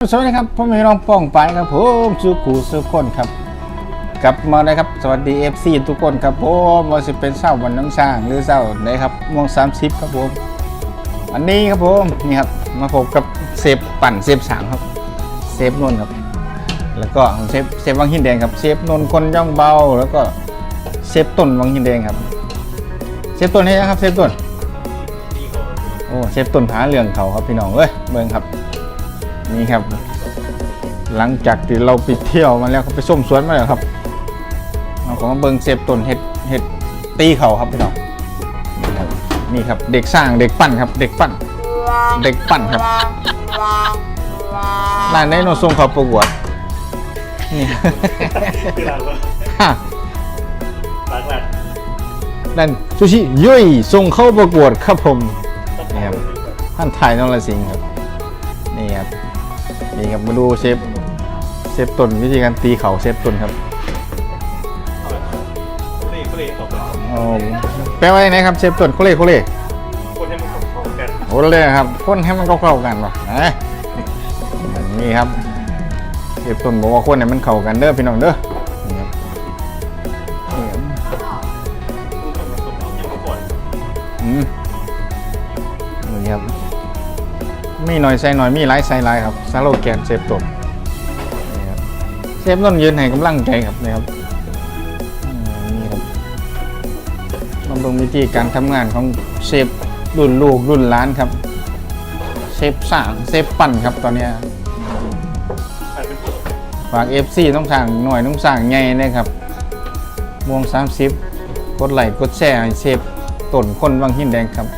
สวัสดีครับผมมีน้องป้องไปครับผมสุกูสุคนครับกลับมาเลยครับสวัสดี FC ทุกคนครับผมว่าจะเป็นเศร้าวันน้ำสร้างหรือเศร้าไหนครับม่วงสามสิบครับผมวันนี้ครับผมนี่ครับมาพบกับเซฟปั่นเซฟสามครับเซฟนนท์ครับ แล้วก็เซฟเซฟวังหินแดงครับเซฟนน์คนย่องเบา แล้วก็เซฟต้นวังหินแดงครับเซฟต้นให้นะครับเซฟต้นโอ้เซฟต้นหาเรื่องเขาครับพี่น้องเอ้ยเบิ่งครับ นี่ครับ หลังจากที่เราไปเที่ยวมาแล้วครับไปส้มสวนมาแล้วครับเราก็มาเบิงเซฟต้นเห็ดเห็ดตีเขาครับพี่น้องนี่ครับเด็กสร้างเด็กปั้นครับ เด็กปั้น เด็กปั้นครับร้านไดโนส่งเขาประกวดนี่ฮ่านั่นซูชิยุยส่งเข้าประกวดครับผมนี่ครับท่านไทยนรสิงห์ครับนี่ครับ นี่ครับมาดูเชฟเชฟต้นวิธีการตีเข่าเชฟต้นครับเล่เล่ตกแล้วโอ้แปลว่าอย่างไรครับเชฟต้นโคเล่โคเล่คนให้มันเข้ากันโคเล่ครับคนให้มันเข้ากันวะนะนี่ครับเชฟต้นบอกว่าคนให้มันเข้ากันเด้อพี่น้องเด้อ มีหน่อยใส่หน่อยมีหลายใส่หลายครับซาโลแกนเชฟต้นนี่ครับเชฟต้นยืนให้กำลังใจครับนี่ครับนี่ครับมาเบิ่งวิธีการทำงานของเชฟรุ่นลูกรุ่นล้านครับเชฟสร้างเชฟปั่นครับตอนนี้ยใครเป็นคนฝาก FC ต้องสั่งหน่อยต้องสั่งไงนะครับวง30กดไลค์กดแชร์ให้เชฟต้นคนวังหินแดงครับ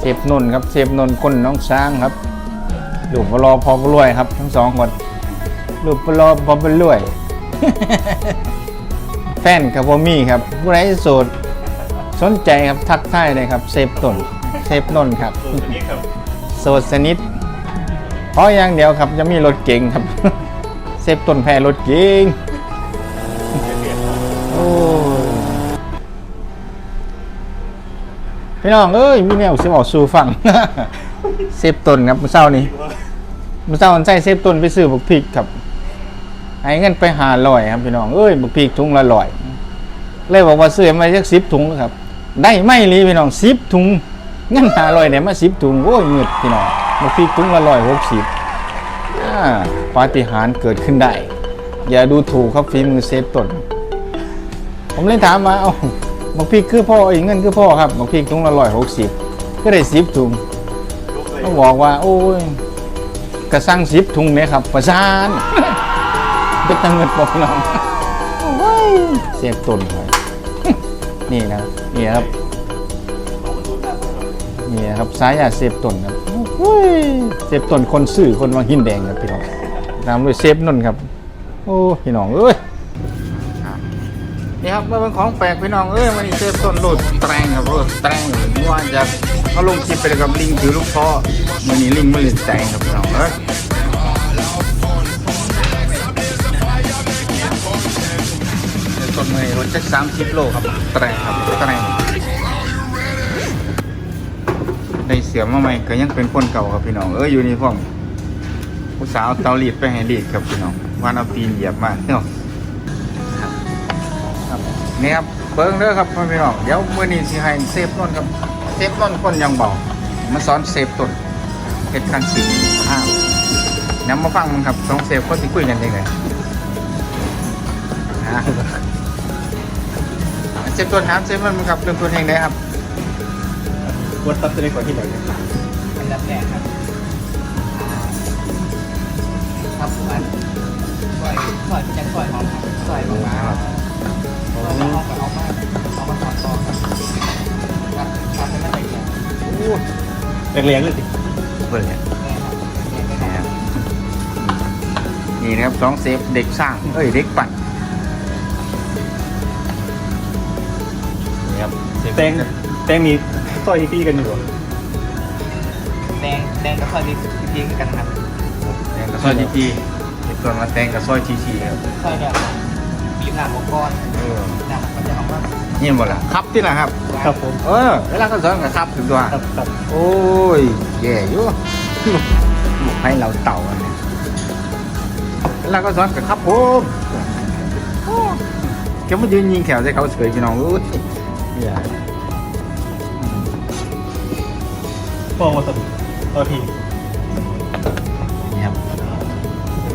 เชฟนนท์ครับเชฟนนท์คนน้องช้างครับลูกปลอพอปรวยครับ ทั้งสองคนลูกปลอพอปรวย แฟนครับพ่มีครับผู้ใดโสดสนใจครับทักทายเลยครับ เซฟต้นเซฟนนท์ครับตัวนี้ครับโสดสนิทเพราะอย่างเดียวครับจะมีรถเก๋งครับ เซฟต้นแพ้รถเก๋ง พี่น้องเอ้ยมีแนวสิบอกสู่ฟัง เซฟต้นครับมื่อเช้านี้มื่อเช้าวันใส่เซฟต้นไปซื้อบุกพริกครับให้เงินไปหาลอยครับพี่น้องเอ้ยบุกพริกถุงละลอย เลยบอกว่าซื้อมาสักสิบถุงครับ ได้ไม่รีพี่น้องสิบถุงเงินหาลอยเนี่ยมาสิบถุงโอ้ยเงืดพี่น้องบุกพริกถุงละลอยหกสิบปาฏิหาริย์เกิดขึ้นได้ อย่าดูถูกครับฝีมือเซฟต้นผมเลยถามมาเอ้า บักพริกคือพ่ออีกเงินคือพ่อครับบักพริกถุงละร้อยหกสิบก็ได้สิบถุงเลยต้องบอกว่า โอ้ยกระสั่งสิบถุงเนี่ยครับ ประสานเป็นตังเงินบอกพี่น้องโอ้ยเซฟต้นครับนี่นะนี่ครับนี่ครับสายยาเซฟต้นครับโอ้ยเซฟต้นคนซื่อคนวังหินแดงครับพี่น้องตามด้วยเซฟนน์ครับ โอ้พี่น้องเอ้ย นี่ครับเมื่อเป็นของแปลกพี่น้องเอ้ยวันนี้เซฟต้นโหลดแตรงครับโหลดแตรงว่าจะเขาลงคลิปไปเลยกับลิงถือลูกพ่อวันนี้ลิงไม่เล่นแตรงครับพี่น้องเอ้ยต้นเลยรถจักสามสิบโลครับแตรงครับแตรงได้เสียมาใหม่ก็ยังเป็นคนเก่าครับพี่น้องเอ้ยอยู่นี่พ่อมผู้สาวเตาลีดไปให้ลีดครับพี่น้องวันเอาตีนเหยียบมาเนาะ นี่ครับเบิ้งเด้อครับพี่น้องเดี๋ยวมื้อนี้สิให้เซฟต้นครับเซฟต้นคนยังเบามาสอนเซฟต้นเฮ็ดคันสีอ้าวนํมาฟังมันครับสองเซฟคนสิคุยกันยังไงอ่าเซฟต้นถามเซฟมันครับเรื่องต้นเองได้ครับวัดตัดตัวนี้ก่อนที่ไหนอันดับแรกครับครับอันซอยซอยจะซอยหอมครับซอยออกมาครับ เราเอาไปเอามาเอามาสอดต่อครับครับทำให้มันละเอียดแรงๆเลยสิเบิ่งเนี่ยแน่ครับนี่นะครับสองเซฟเด็กสร้าง เอ้ย เด็กปั่นนี่ครับแตงแตงมีสร้อยที่กันอยู่เหรอแดงแดงกับซอยมีพิงกันครับแตงกับซอยทีทีเด็กต้นมาแตงกับซอยทีทีครับซอยเนี่ย บีบน้ำมังกรเออน้ำมันจะออกมานี่หมดละครับที่ละครับ ครับผมเออเวลาเขาสอนกับครับถึงตัว ครับครับโอ้ยแย่อยู่ให้เราเต่าอันนี้แล้วก็ซ้อนกับครับผมโอ้แกมายืนยิงแขวใส่เขาเฉยพี่น้องอุ้ยอย่าป้องมาสะดุดต่อทีนี่ครับ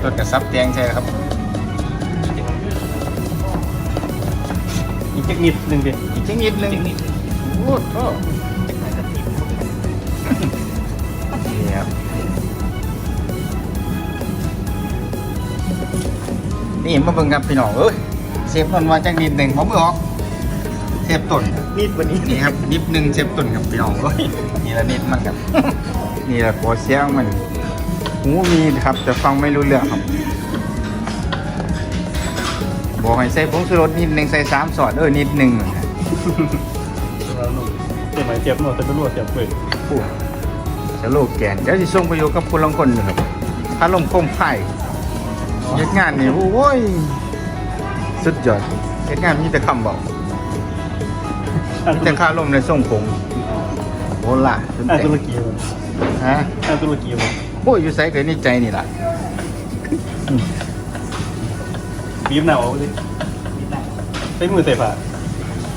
ต้นกระซับแตงใช่ครับ เทคนิคหนึ่งดิอีกชนิดหนึงจริงนี่โอ้โหนี่ครับนี่มาเบิ่งครับพี่น้องเอ้ยเสียบต้นมาจากนิดหนึ่งผมไม่ออกเสียบต้นนิดวันนี้นี่ครับนิดหนึ่งเสียบต้นครับพี่น้องเอ้ยนี่ละนิดมันครับนี่แหละหัวเสียงมันหูมีครับแต่ฟังไม่รู้เรื่องครับ บอกให้ใส่ผงชูรสนิดหนึ่งใส่สามสอดเออนิดหนึ่งเราหนุ่มเสียบไหมเสียบหนวดเสียบหนวดเสียบเปลือกพูดสโลแกนเดี๋ยวสิส่งไปอยู่กับคนลางคนอยู่ครับถ้าลมคมไข่เฮ็ดงานนี่โอ้ยสุดยอดเฮ็ดงานมีแต่คำบอกมีแต่ค่าลมในส่งผมโอ้ล่ะจนอ่าเต็ตุมรกีมันฮะอ่าตุรกีมันโอ้ยอยู่ไสเกิดในใจนี่ล่ะ บีบหนาวเอาดิมีแต่ใช้มือใส่ผ้า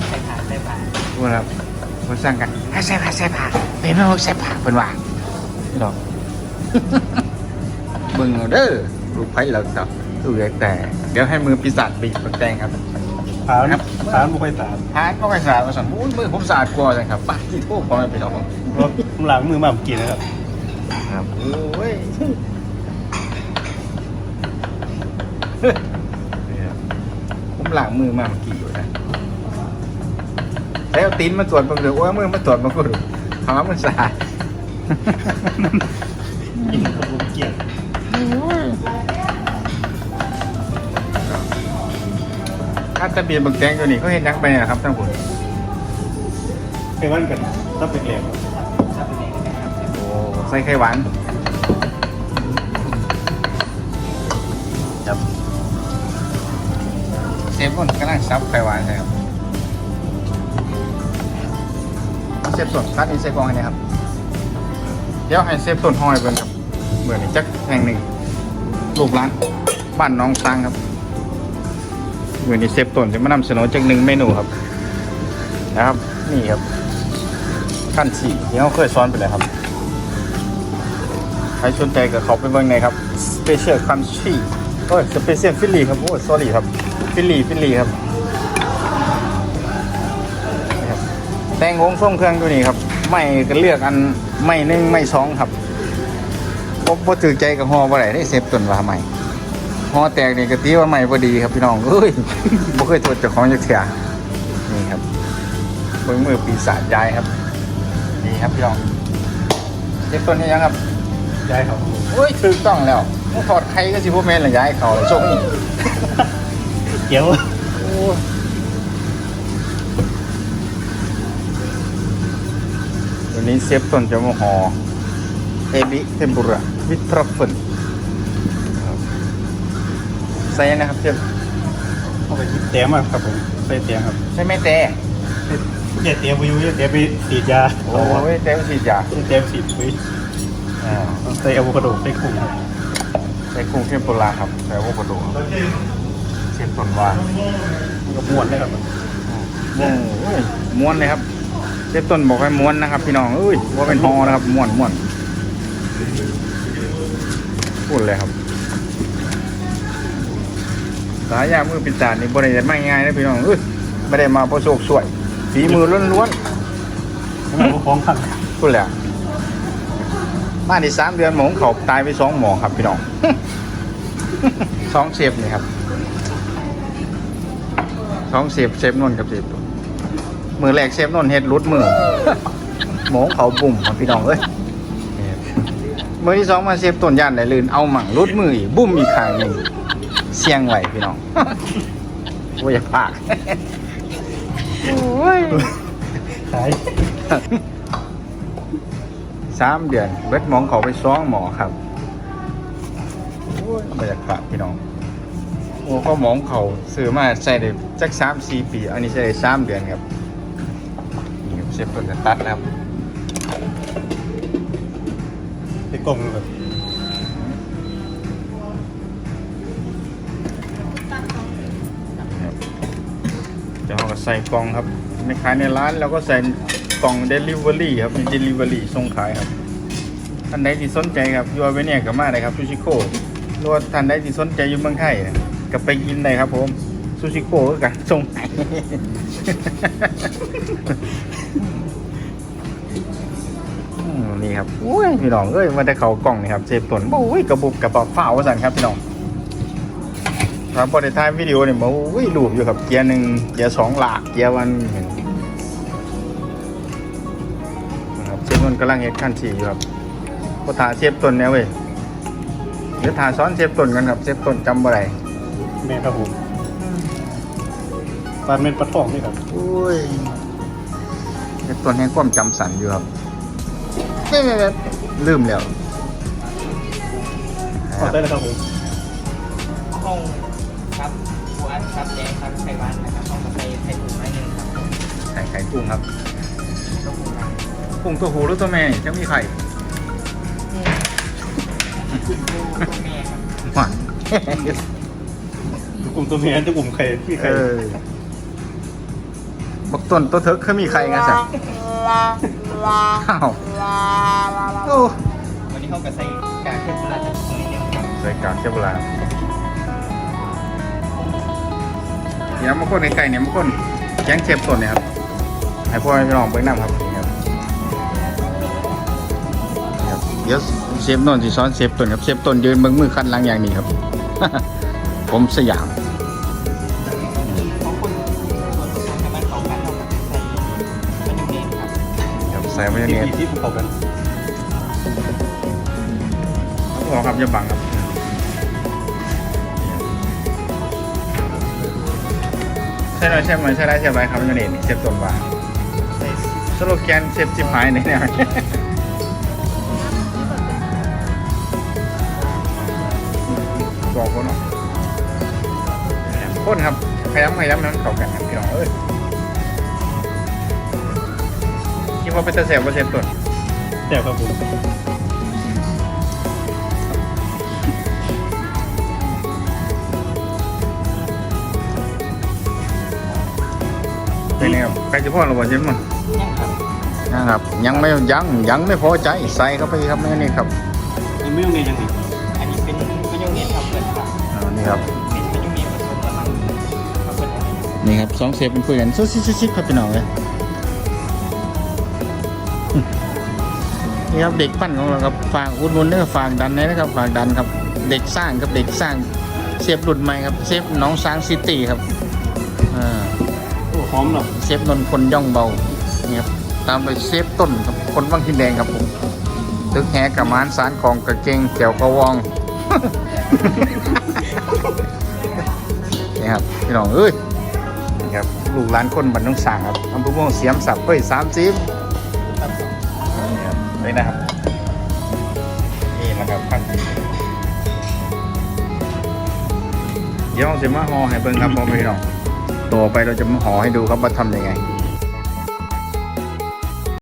ใส่ผ่านใส่ผ่านพูดครับคนสร้างกันให้ใส่ผ้าใส่ผ้าเป็นไม่ใส่ผ้าเพิ่นว่าพี่น้องเบิ่งเอาเด้อลูกไผ่เราต่อลูกเล็กแต่ เดี๋ยวให้มือปีศาจบีบปักแตงครับฐานครับฐานบุกไปสามหานก็ไม่สะอาดมาสั่นโอ้ยมือผมสะอาดกว่าจังครับป้าที่โทษพอไม่เป็นหรอกรถหลังมือมาเมื่อกี้นะครับ ครับโอ้ยนี่ครับ ผมล้างมือมาเมื่อกี้อยู่นะใช้เอาตีนมาตรวจบางเดือโอ้ยมือมาตรวจบางก็ดูถามว่ามันสะอาดกินกับบุกเกียร์ถ้าตะเบียนบักแตงอยู่นี่เขาเห็นยังไปเนี่ยนะครับท่านผู้ชมเป็นวันกันต้องเป็นแหลมชอบเป็นเองนะครับโอ้ใส่ไข่หวาน เชฟคนกำลังซับไข่หวานใช่ครับเชฟส่วนคัดนี้ใส่กองอันนี้ครับ เดี๋ยวให้เชฟส่วนห้อยเบิ่งครับเหมือนจักแห่งหนึ่งลูกร้านบ้านน้องตังครับเหมือนนี้เชฟต้นจะมานำเสนอจากหนึ่งเมนูครับ นะครับ นี่ครับ ขั้นสี่ที่เขาเคยสอนไปเลยครับใครสนใจก็เขาไปเบิ่งในครับ Special Country โอ้ย Special Philly ครับโอ้ย sorry ครับ Philly Philly ครับนี่ครับแต่งองค์ทรงเครื่องตัวนี้ครับ ไม่ก็เลือกอันไม่หนึ่งไม่สองครับผมพอถือใจกับฮอบ่ได้ได้เซฟต้นว่าใหม่ฮอแตกนี่ก็ตีว่าใหม่พอดีครับพี่น้องเอ้ยบ่เคยโทษเจ้าของจักเถียนี่ครับเบิ่งมือปีศาจยายครับนี่ครับพี่น้องเซฟต้นนี้ยังครับย้ายเขาโอ้ยถูกต้องแล้วถอดใครก็สิบ่แม่นละย้ายเขาแล้วส่งนี่ เกี่ยววันนี้เซฟต้นจะมาห่อเอบิเทมปุระวิทรัฟเฟิลใส่นะครับเชฟเข้าไปยิบเตียมอะครับผมใส่เตียมครับ ใช่ไหมแต่อย่าเตียมไปอยู่อย่าเตียมไปฉีดยาโอ้ยแต่ว่าฉีดยาอย่าเตียมฉีดปุ๋ยอ่าใส่อะโวคาโดใส่กุ้งครับใส่กุ้งเทมปุระครับใส่อะโวคาโด เชฟต้นว่ามันก็ม้วนเลยครับโอ้ยม้วนเลยครับเชฟต้นบอกให้ม้วนนะครับ พี่น้องเอ้ยว่าเป็นฮอนะครับม้วนม้วนพูดเลยครับสายยามือปิดตานี่บริเวณไม่ง่ายนะพี่น้องเอ้ยไม่ได้มาประสบสวยฝีมือล้วนแล้วมันก็คล้องข้างๆพูดเลยอะมาในสามเดือนหมองเขาตายไปสองหมอครับพี่น้องสองเชฟนี่ครับ สองเชฟเชฟนนท์กับเชฟตัวมือแรกเชฟนนท์เฮ็ดรุดมือหมองเขาบุ่มครับพี่น้องเอ้ยมือที่สองมาเชฟต้นย่านไหนลื่นเอาหมั่งรุดมืออีกบุ่มอีกข้างหนึ่งเสียงไหวพี่น้องว่าอย่าปากโอ้ยขายสามเดือนเบิดหมองเขาไปซ้องหมอครับโอ้ยบรรยากาศพี่น้องโโอ้ก็มองเขาซื้อมาใส่ได้จักสามสี่ปี อันนี้ใส่ได้สามเดือนครับนี่คเซฟต้นจตัดนะครับไปกลมแบบจะเอาใส่กล่องครับไม่ขายในร้านแล้วก็ใส่กล่องเดลิเวอรี่ครับเป็นเดลิเวอรี่ส่งขายครับท่านใดที่สนใจครับยูอาเวเนียกับมาได้ครับชูชิโก้รวดท่านใดที่สนใจอยู่เมืองไทยนะ ก็ไปกินได้ครับผมซูชิโก้ก็กันส่งให้อืมนี่ครับอุ้ยพี่น้องเอ้ยมาได้เขากล่องนี่ครับเซฟตนโอ้ยกระบุกกระเป๋าฝ้าวสั่นครับพี่น้องครับพอได้ถ่ายวิดีโอเนี่ยมาอุ้ยรูปอยู่ครับเกียร์หนึ่งเกียร์สองหลากเกียร์วันนครับเชฟนนกำลังเฮ็ดขั้นสี่อยู่ครับพอถ่ายเชฟตนเนี่ยเว้ยเดี๋ยวถ่ายซ้อนเชฟตนกันครับเชฟตนจำบ่ได้ แม่ครับผมปลาเม็ดปลาทองนี่ครับอุ้ยเชฟตนแห่งความจำสันอยู่ครับเอ๊ะลืมแล้วขอได้เลยครับผมห้องครับปูอัดครับแดงครับไข่หวานนะครับห้องกาแฟไข่ถุงไม้หนึ่งครับไข่ไข่กุ้งครับก็ปูครับกุ้งตัวหูหรือตัวแม่จะมีไข่คุณปูตัวแม่ครับหวาน กลุ่มตัวเมียจะกลุ่มไข่ที่เอไข่อบักต้นตัวเถิกเคยมีไข่ไงสักอ้าวโอ้วันนี้เขาก็ใส่กากเทมปุระจากตรงนี้เนี่ยครับใส่กากเจ้าโบราณเดี๋ยวมาคนไก่เนี่ยมาคนแกงเชฟต้นเนี่ยครับให้พ่อให้พี่น้องเบิ่งน้ำครับนี่ครับนี่ครับเดี๋ยวเชฟนนท์สิซ้อนเชฟต้นครับเชฟต้นยืนเบิ่งมือคันหลังอย่างนี้ครับ ผมสยาม ส่มาวเนสครับครับใส่มายองเนสที่ที่ภูเขากันขอครับอย่าบังครับใช่หน่อยใช่ไหมใช่ได้ใช่ไหมครับมายองเนสนี่เชฟต้นว่าใส่สโลแกนเชฟจิบหายเนี่ยบอกคนเนาะคนครับขยำขยำนั้นเขากันครับพี่น้องเอ้ย คิดว่าเป็นตะเสียบว่าเชฟต้นแต่ครับผมเป็นไงครับใครจะพ่อเราบ่เชฟมันยังครับนะครับ ยังไม่ยังยังไม่พอใจใส่เข้าไปครับนี่นี่ครับยังไม่ต้องเรียนยังไงอันนี้เป็นมะนาวเนสครับเปิดครับอ่านี่ครับเป็นมะนาวเนสผสมกับมันครับเปิดครับนี่ครับสองเซฟเป็นคุยกันซุซิซิครับพี่น้องเลย นี่ครับเด็กปั้นของเราครับฝากอุดหนุนด้วยฝากดันนะครับฝากดันครับเด็กสร้างครับเด็กสร้างเซฟรุ่นใหม่ครับเซฟน้องสร้างซิตี้ครับอ่าโอ้หอมเนาะเซฟนนท์คนย่องเบานี่ครับตามโดยเซฟต้นครับคนวังทินแดงครับผมตึกแหกระมานสารของกระเกงแถวกระวองนี่ครับพี่น้องเอ้ยนี่ครับลูกหลานคนบันต้องสั่งครับอำเภอม่วงเสียมสับเฮ้ยสามสิบครับสองนี่ครับ เลยนะครับ นี่นะครับพันเดี๋ยวเราจะมาห่อให้เบิ่งครับพ่อพี่น้องต่อไปเราจะมาห่อให้ดูครับว่าทำยังไง